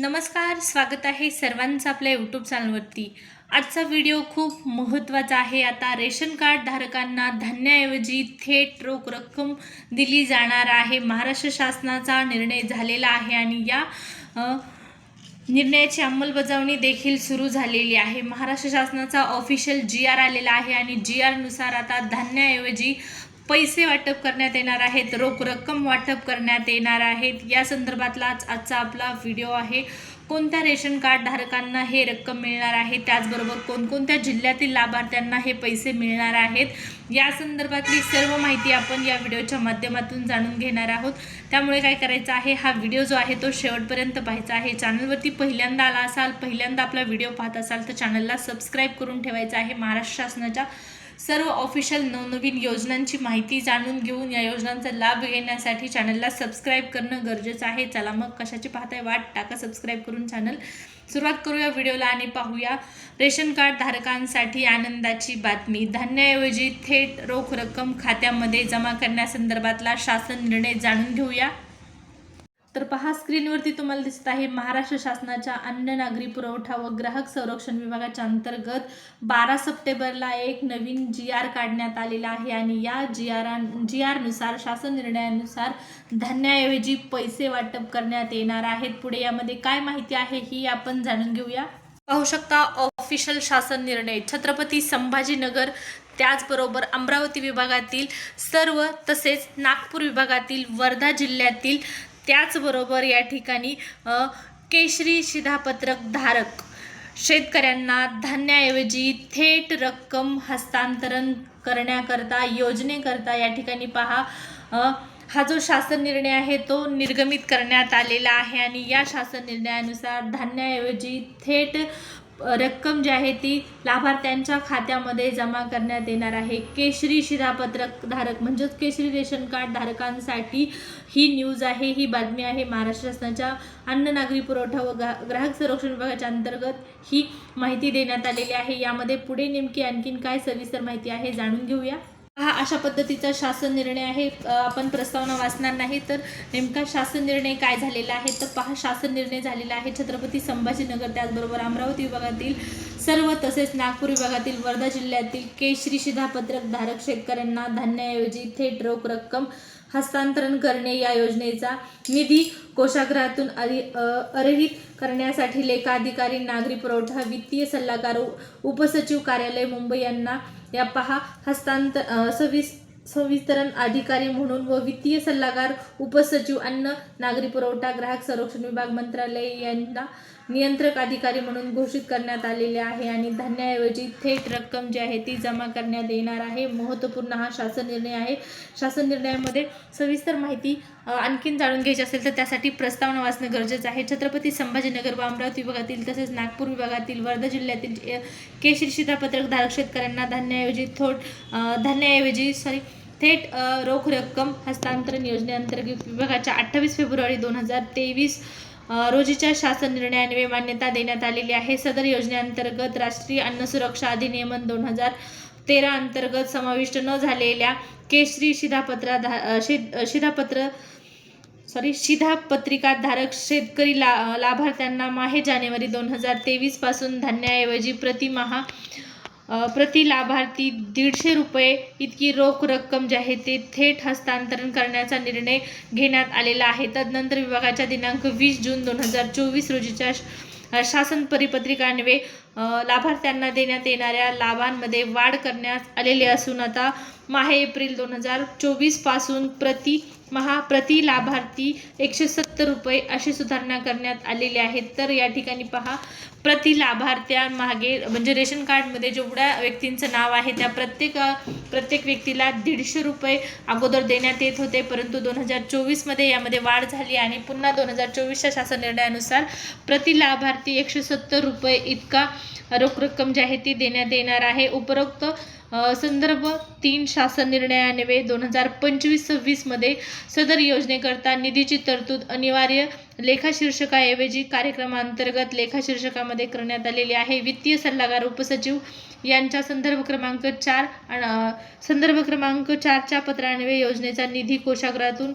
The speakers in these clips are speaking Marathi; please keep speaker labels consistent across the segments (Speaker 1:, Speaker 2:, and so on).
Speaker 1: नमस्कार स्वागत आहे सर्वांचं आपल्या यूट्यूब चॅनलवरती आजचा व्हिडिओ खूप महत्त्वाचा आहे. आता रेशन कार्ड धारकांना धान्याऐवजी थेट रोख रक्कम दिली जाणार आहे. महाराष्ट्र शासनाचा निर्णय झालेला आहे आणि या निर्णयाची अंमलबजावणी देखील सुरू झालेली आहे. महाराष्ट्र शासनाचा ऑफिशियल जी आर आलेला आहे आणि जी आरनुसार आता धान्याऐवजी पैसे वाटप करण्यात येणार आहेत रोख रक्कम वाटप करण्यात येणार आहेत. या संदर्भातलाच आजचा आपला व्हिडिओ आहे. कोणत्या रेशन कार्ड धारकांना हे रक्कम मिळणार आहे? त्याचबरोबर कोणकोणत्या जिल्ह्यातील लाभार्थ्यांना हे पैसे मिळणार आहेत? या संदर्भातली सर्व माहिती आपण या व्हिडिओच्या माध्यमातून जाणून घेणार आहोत. त्यामुळे काय करायचं आहे? हा व्हिडिओ जो आहे तो शेवटपर्यंत पाहायचा आहे. चॅनलवरती पहिल्यांदा आला असाल पहिल्यांदा आपला व्हिडिओ पाहत असाल तर चॅनलला सबस्क्राईब करून ठेवायचा आहे. महाराष्ट्र शासनाच्या सर्व ऑफिशियल नवनवीन योजनांची माहिती जाणून घेऊन या योजनांचा लाभ घेण्यासाठी चॅनलला सबस्क्राईब करणं गरजेचं आहे. चला मग कशाची पाहताय वाट? टाका सबस्क्राईब करून चॅनल सुरुवात करूया व्हिडिओला आणि पाहूया रेशन कार्ड धारकांसाठी आनंदाची बातमी. धान्याऐवजी थेट रोख रक्कम खात्यामध्ये जमा करण्यासंदर्भातला शासन निर्णय जाणून घेऊया. तर पहा स्क्रीनवरती तुम्हाला दिसत आहे महाराष्ट्र शासनाच्या अन्न नागरी पुरवठा व ग्राहक संरक्षण विभागाच्या अंतर्गत बारा सप्टेंबरला एक नवीन जी आर काढण्यात आलेला आहे आणि या जी आर जी आरनुसार शासन निर्णयानुसार धान्याऐवजी पैसे वाटप करण्यात येणार आहेत. पुढे यामध्ये काय माहिती आहे ही आपण जाणून घेऊया. पाहू शकता ऑफिशियल शासन निर्णय. छत्रपती संभाजीनगर त्याचबरोबर अमरावती विभागातील सर्व तसेच नागपूर विभागातील वर्धा जिल्ह्यातील त्याचबरोबर या ठिकाणी केशरी शिधापत्रक धारक शेतकऱ्यांना धान्याऐवजी थेट रक्कम हस्तांतरण करण्याकरता योजनेकरता या ठिकाणी पहा. हा जो शासन निर्णय आहे तो निर्गमित करण्यात आलेला आहे आणि या शासन निर्णयानुसार धान्याऐवजी थेट रक्कम जी आहे ती लाभार्थ्यांच्या खात्यामध्ये जमा करण्यात येणार आहे. केशरी शिधापत्रक धारक म्हणजेच केशरी रेशन कार्ड धारकांसाठी ही न्यूज आहे ही बातमी आहे. महाराष्ट्र शासनाच्या अन्न नागरी पुरवठा व ग्राहक संरक्षण विभागाच्या अंतर्गत ही माहिती देण्यात आलेली आहे. यामध्ये पुढे नेमकी आणखीन काय सविस्तर माहिती आहे जाणून घेऊया. हा अशा पद्धतीचा शासन निर्णय आहे. आपण प्रस्तावना वाचणार नाही तर नेमका शासन निर्णय काय झालेला आहे? तर पहा शासन निर्णय झालेला आहे. छत्रपती संभाजीनगर त्याचबरोबर अमरावती विभागातील सर्व तसेच नागपूर विभागातील वर्धा जिल्ह्यातील केशरी शिधापत्रक धारक शेतकऱ्यांना धान्याऐवजी थेट रोख रक्कम हस्तांतरण करणे या योजनेचा निधी कोषागारातून अरि अर्हित करण्यासाठी लेखाधिकारी नागरी पुरवठा वित्तीय सल्लागार उपसचिव कार्यालय मुंबई यांना या पहा हस्तांतर सविस सवितरण अधिकारी म्हणून व वित्तीय सल्लागार उपसचिव अन्न नागरी पुरवठा ग्राहक संरक्षण विभाग मंत्रालय यांना नियंत्रक अधिकारी म्हणून घोषित करण्यात आलेले आहे आणि धान्याऐवजी थेट रक्कम जी आहे ती जमा करण्यात येणार आहे. महत्त्वपूर्ण हा शासन निर्णय आहे. शासन निर्णयामध्ये सविस्तर माहिती आणखीन जाणून घ्यायची असेल तर त्यासाठी प्रस्तावना वाचणं गरजेचं आहे. छत्रपती संभाजीनगर व अमरावती विभागातील तसेच नागपूर विभागातील वर्धा जिल्ह्यातील अ, केशरी शिधापत्रक धारक शेतकऱ्यांना धान्याऐवजी थोट धान्याऐवजी सॉरी थेट रोख रक्कम हस्तांतरण योजनेअंतर्गत विभागाच्या अठ्ठावीस फेब्रुवारी दोन हजार तेवीस रोजीच्या शासन निर्णयान्वये मान्यता देण्यात आलेली आहे. सदर योजनेअंतर्गत राष्ट्रीय अन्न सुरक्षा अधिनियमन दोन हजार तेरा अंतर्गत समाविष्ट न झालेल्या केशरी शिधापत्रा धा शिधापत्र सॉरी शिधापत्रिका धारक शेतकरी ला लाभार्थ्यांना माहे जानेवारी दोन हजार तेवीसपासून धान्याऐवजी प्रतिमहा प्रति लाभार्थी दीडशे रुपये इतकी रोख रक्कम जी आहे ते थेट हस्तांतरण करण्याचा निर्णय घेण्यात आलेला आहे. तदनंतर विभागाच्या दिनांक वीस जून दोन हजार चोवीस रोजीच्या श- शासन परिपत्रिकान्वे लाभार्थ्यांना देण्यात येणाऱ्या लाभांमध्ये वाढ करण्यात आलेली असून आता माहे एप्रिल दोन हजार चोवीसपासून प्रति महा प्रति लाभार्थी एकशे सत्तर रुपये अशी सुधारणा करण्यात आलेली आहे. तर या ठिकाणी पहा प्रति लाभार्थ्यामागे म्हणजे रेशन कार्डमध्ये जेवढ्या व्यक्तींचं नाव आहे त्या प्रत्येक प्रत्येक व्यक्तीला दीडशे रुपये अगोदर देण्यात येत होते. परंतु दोन हजार चोवीसमध्ये यामध्ये वाढ झाली आणि पुन्हा दोन हजार चोवीसच्या शासन निर्णयानुसार प्रति लाभार्थी एकशे सत्तर रुपये इतका रोख रक्कम जी आहे ती देण्यात येणार आहे. उपरोक्त संदर्भ तीन शासन निर्णयान्वये दोन हजार पंचवीस सव्वीसमध्ये सदर योजनेकरता निधीची तरतूद अनिवार्य लेखाशीर्षकाऐवजी कार्यक्रमांतर्गत लेखाशीर्षकामध्ये करण्यात आलेली आहे. वित्तीय सल्लागार उपसचिव यांच्या संदर्भ क्रमांक चार संदर्भ क्रमांक चारच्या पत्रान्वये योजनेचा निधी कोषागारातून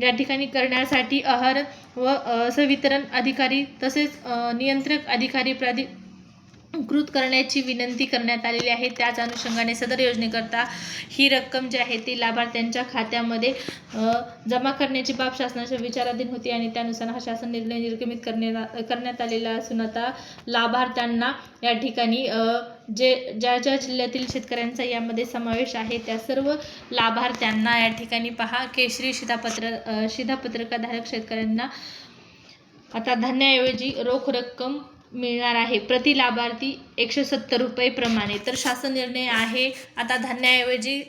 Speaker 1: या ठिकाणी करण्यासाठी आहार व सवितरण संवितरण अधिकारी तसेच नियंत्रक अधिकारी प्राधि कृत करण्याची विनंती करण्यात आलेली आहे. त्याच अनुषंगाने सदर योजनेकरता ही रक्कम जी आहे ती लाभार्थ्यांच्या खात्यामध्ये जमा करण्याची बाब शासनाच्या विचाराधीन होती आणि त्यानुसार हा शासन निर्णय निर्गमित करण्यात करण्यात आलेला असून आता लाभार्थ्यांना या ठिकाणी जे ज्या ज्या जिल्ह्यातील शेतकऱ्यांचा यामध्ये समावेश आहे त्या सर्व लाभार्थ्यांना या ठिकाणी पहा. केशरी शिधापत्र शिधापत्रकाधारक शेतकऱ्यांना आता धान्याऐवजी रोख रक्कम मिळणार आहे. प्रति लाभार्थी एकशे सत्तर रुपये प्रमाणे. तर शासन निर्णय आहे. आता धान्याऐवजी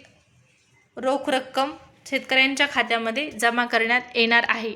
Speaker 1: रोख रक्कम शेतकऱ्यांच्या खात्यामध्ये जमा करण्यात येणार आहे.